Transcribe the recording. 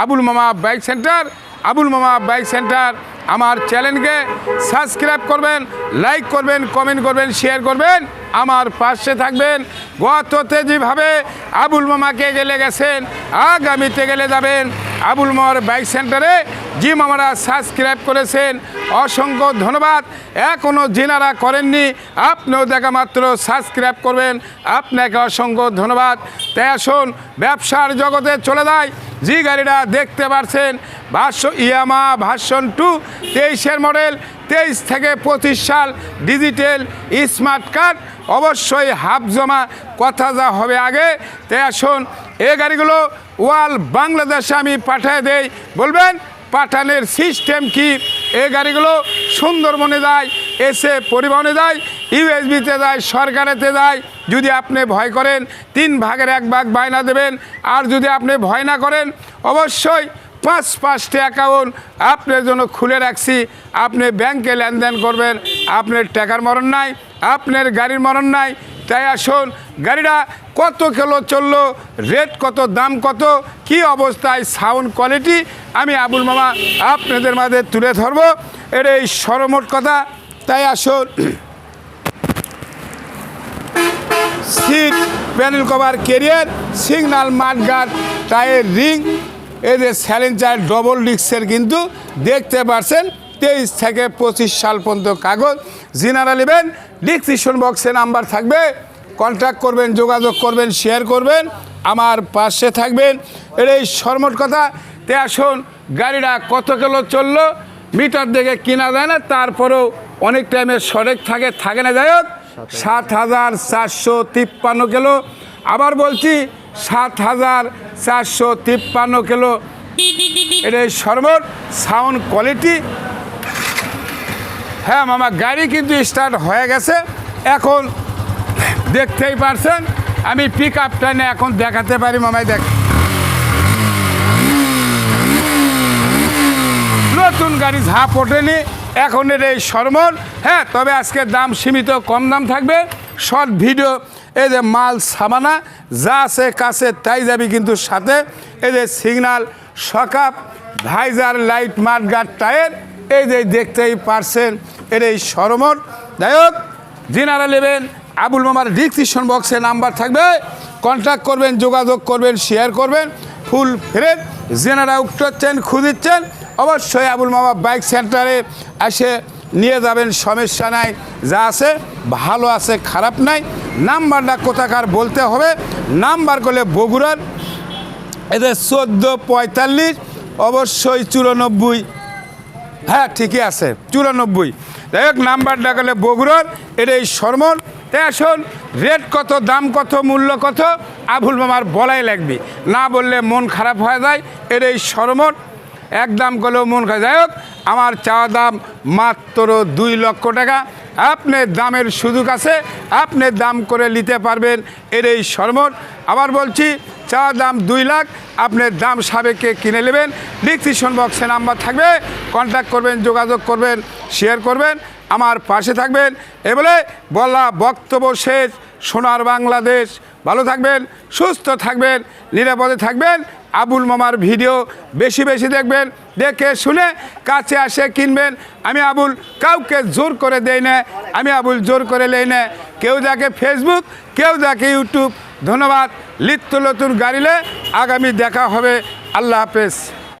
আবুল মামা bike centre, Abul মামা bike centre. আমার চ্যানেলকে সাবস্ক্রাইব করবেন, লাইক করবেন, কমেন্ট করবেন, শেয়ার করবেন। আমার পাশে থাকবেন। গততে যেভাবে আবুল মামাকে গেলে গেছেন, আগামীতে গেলে যাবেন আবুল মামার বাইক সেন্টারে। মামারা সাবস্ক্রাইব করেছেন। অসংখ্য ধন্যবাদ। এখনও যিনারা করেননি, আপনিও দেখা মাত্র সাবস্ক্রাইব করবেন। আপনাকে অসংখ্য ধন্যবাদ। তাই আসুন, ব্যবসার জগতে চলে যায় যে গাড়িটা দেখতে পারছেন, ভাষ্য ইয়ামা ভার্সন টু, তেইশের মডেল, তেইশ থেকে পঁচিশ সাল ডিজিটাল স্মার্ট কার্ড। অবশ্যই হাফ জমা, কথা যা হবে আগে। তাই আসুন এই গাড়িগুলো ওয়াল বাংলাদেশে আমি পাঠিয়ে দেই। বলবেন পাঠানের সিস্টেম কি? এই গাড়িগুলো সুন্দরবনে যায়, এসে পরিবহনে যায়, ইউএসবিতে যায়, সরকারেতে যায়। যদি আপনি ভয় করেন, তিন ভাগের এক ভাগ বায়না দেবেন। আর যদি আপনি ভয় না করেন, অবশ্যই পাঁচ পাঁচটি অ্যাকাউন্ট আপনার জন্য খুলে রাখছি। আপনি ব্যাংকে লেনদেন করবেন, আপনার টাকার মরণ নাই, আপনার গাড়ির মরণ নাই। তাই আসুন, গাড়িটা কত কিলো চলল রেট কত, দাম কত, কি অবস্থায় সাউন্ড কোয়ালিটি আমি আবুল মামা, আপনাদের মাঝে তুলে ধরবো। এর এই সরমোট কথা। তাই আসুন। Seat, panel cover carrier signal mudguard tyre, ring যে স্যালেঞ্জার, ডবল ডিক্সের কিন্তু দেখতে পারছেন, তেইশ থেকে পঁচিশ সাল পর্যন্ত কাগজ। জিনারা নেবেন, ডিসক্রিপশন বক্সে নাম্বার থাকবে। কন্ট্যাক্ট করবেন, যোগাযোগ করবেন, শেয়ার করবেন। আমার পাশে থাকবেন। এর এই সরমট কথা তে আসুন, গাড়িটা কত কিলো চলল, মিটার দেখে কিনা যায় না, তারপরেও অনেক টাইমে সরেক থাকে থাকে না, যাই সাত হাজার চারশো তিপ্পান্ন কিলো। আবার বলছি, সাত হাজার চারশো তিপ্পান্ন কিলো। এটা সর্বট সাউন্ড কোয়ালিটি হ্যাঁ মামা, গাড়ি কিন্তু স্টার্ট হয়ে গেছে। এখন দেখতেই পারছেন, আমি পিক আপ টাইনে এখন দেখাতে পারি, মামাই দেখ নতুন গাড়ি ঝাঁপ ওঠেনি, এখন এর এই সরমন হ্যাঁ তবে আজকে দাম সীমিত, কম দাম থাকবে। শর্ট ভিডিও, এই যে মাল সামানা, যা আছে কাছে তাই যাবি কিন্তু সাথে। এই যে সিগনাল, সকাপ, ভাইজার, লাইট মাঠগার্ড টায়ার, এই যে দেখতেই পারছেন এর এই সরমন যাই হোক, যিনারা নেবেন, আবুল মামার ডিসক্রিপশন বক্সে নাম্বার থাকবে। কন্ট্যাক্ট করবেন, যোগাযোগ করবেন, শেয়ার করবেন। ফুল ফেরত, যেনারা উঠছেন খুঁজিচ্ছেন অবশ্যই আবুল মামা বাইক সেন্টারে এসে নিয়ে যাবেন, সমস্যা নাই। যা আছে ভালো আছে, খারাপ নাই। নাম্বারটা কোথাকার বলতে হবে? নাম্বার করলে বগুড়ার। এদের চোদ্দ পঁয়তাল্লিশ, অবশ্যই চুরানব্বই। হ্যাঁ ঠিকই আছে, চুরানব্বই। যাই হোক, নাম্বারটা গেলে বগুড়ার এটা এই সরমন। তাই আসুন, রেট কত, দাম কত, মূল্য কত, আবুল মামার বলাই লাগবে। না বললে মন খারাপ হয়ে যায় এর এই সরমন। এক দাম করলেও মন খারাপ যাই হোক, আমার চাওয়া দাম মাত্র দুই লক্ষ টাকা। আপনার দামের সুযোগ আছে, আপনি দাম করে নিতে পারবেন এর এই সরমন আবার বলছি, চাওয়া দাম দুই লাখ আপনার দাম সাবেককে কিনে নেবেন। ডিসক্রিপশন বক্সে নাম্বার থাকবে কন্ট্যাক্ট করবেন, যোগাযোগ করবেন শেয়ার করবেন। আমার পাশে থাকবেন। এ বলে বলা বক্তব্য শেষ। সোনার বাংলাদেশ। ভালো থাকবেন, সুস্থ থাকবেন, নিরাপদে থাকবেন। আবুল মামার ভিডিও বেশি বেশি দেখবেন, দেখে শুনে কাছে আসে কিনবেন। আমি আবুল কাউকে জোর করে দেই না, আমি আবুল জোর করে লেই না। কেউ দেখে ফেসবুক কেউ দেখে ইউটিউব ধন্যবাদ। লিত্য নতুন গাড়িলে আগামী দেখা হবে। আল্লাহ হাফেজ।